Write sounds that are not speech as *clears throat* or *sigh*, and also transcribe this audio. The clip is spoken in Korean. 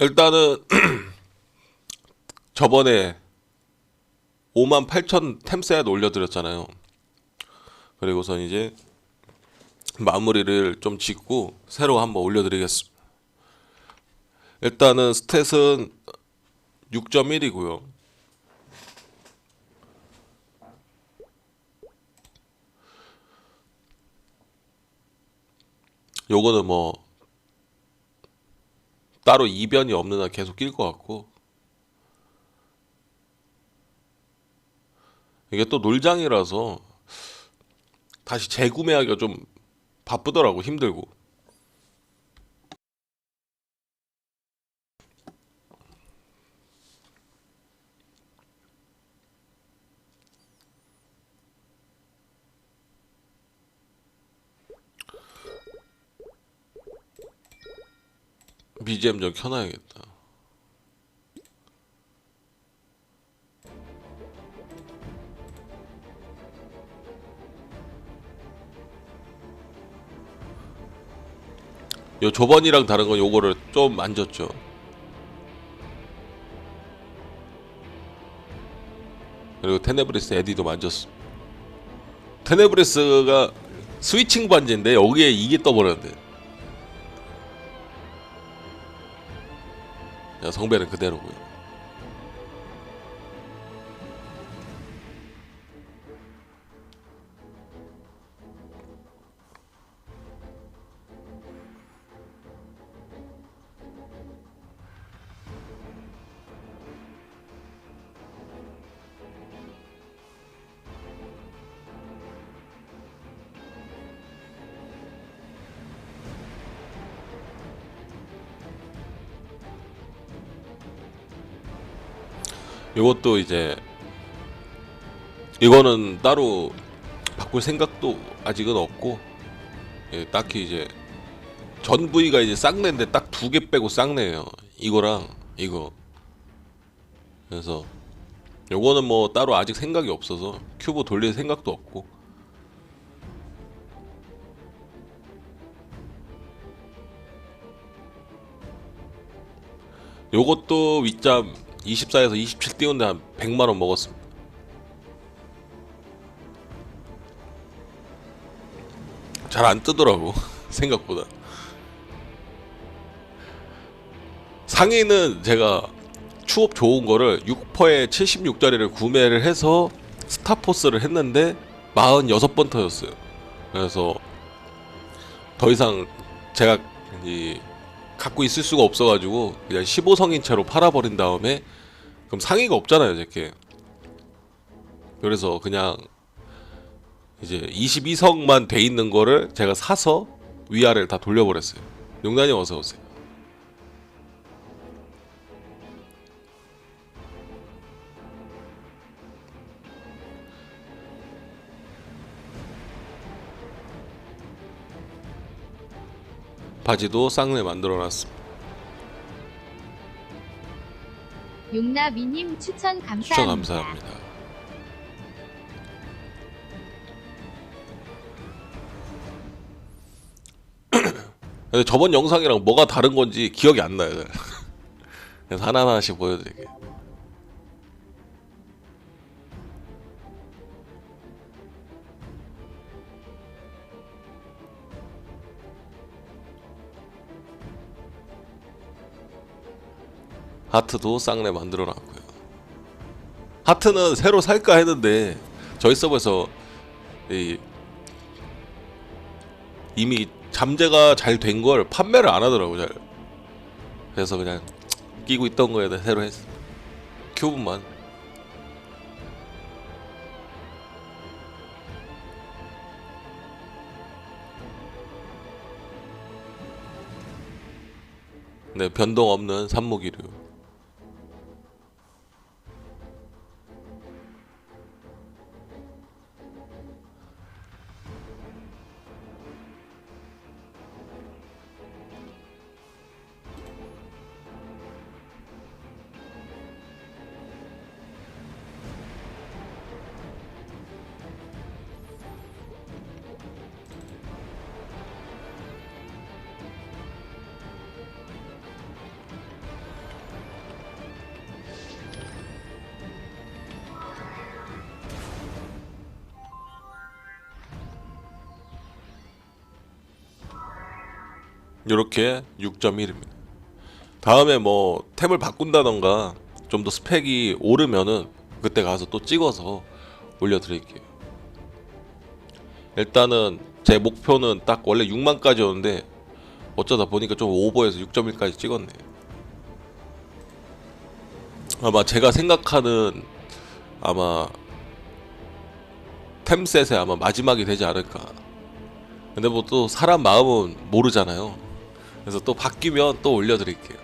일단은 *clears throat* 저번에 5만 8천 템셋 올려드렸잖아요. 그리고선 이제 마무리를 좀 짓고 새로 한번 올려드리겠습니다. 일단은 스탯은 6.1이고요. 요거는 뭐 따로 이변이 없는 한 계속 낄 것 같고. 이게 또 놀장이라서 다시 재구매하기가 좀 바쁘더라고 힘들고 BGM 좀 켜놔야겠다. 요 저번이랑 다른 건 요거를 좀 만졌죠. 그리고 테네브리스 에디도 만졌어. 테네브리스가 스위칭 반지인데 여기에 이게 떠버렸는데. 성배는 그대로고요. 이것도 이제 이거는 따로 바꿀 생각도 아직은 없고 예, 딱히 이제 전 부위가 이제 쌍내인데 딱 두 개 빼고 쌍내예요. 이거랑 이거. 그래서 요거는 뭐 따로 아직 생각이 없어서 큐브 돌릴 생각도 없고 요것도 윗잠 24에서 27 띄운데 한 100만 원 먹었습니다. 잘 안 뜨더라고 *laughs* 생각보다. 상의는 제가 추업 좋은 거를 6퍼에 76짜리를 구매를 해서 스타포스를 했는데 46번 터졌어요. 그래서 더 이상 제가 이 갖고 있을 수가 없어가지고 그냥 15성인채로 팔아버린 다음에 그럼 상의가 없잖아요, 제게. 그래서 그냥 이제 22성만 돼 있는 거를 제가 사서 위아래를 다 돌려버렸어요. 용단이 어서 오세요. 바지도 쌍내 만들어 놨습니다. 용나미님 추천 감사합니다. 추천 감사합니다. *clears throat* 근데 저번 영상이랑 뭐가 다른 건지 기억이 안 나요. *laughs* 잘. 그래서 하나하나씩 보여드릴게요. 하트도 쌍내 만들어 놨고요. 하트는 새로 살까 했는데 저희 서버에서 이 이미 잠재가 잘 된 걸 판매를 안 하더라고 잘. 그래서 그냥 끼고 있던 거에다 새로 했어. 큐브만. 네, 변동 없는 산모기류. 이렇게 6.1입니다. 다음에 뭐 템을 바꾼다던가 좀 더 스펙이 오르면은 그때 가서 또 찍어서 올려드릴게요. 일단은 제 목표는 딱 원래 6만까지였는데 어쩌다 보니까 좀 오버해서 6.1까지 찍었네. 아마 제가 생각하는 아마 템셋의 아마 마지막이 되지 않을까. 근데 뭐 또 사람 마음은 모르잖아요. 그래서 또 바뀌면 또 올려드릴게요.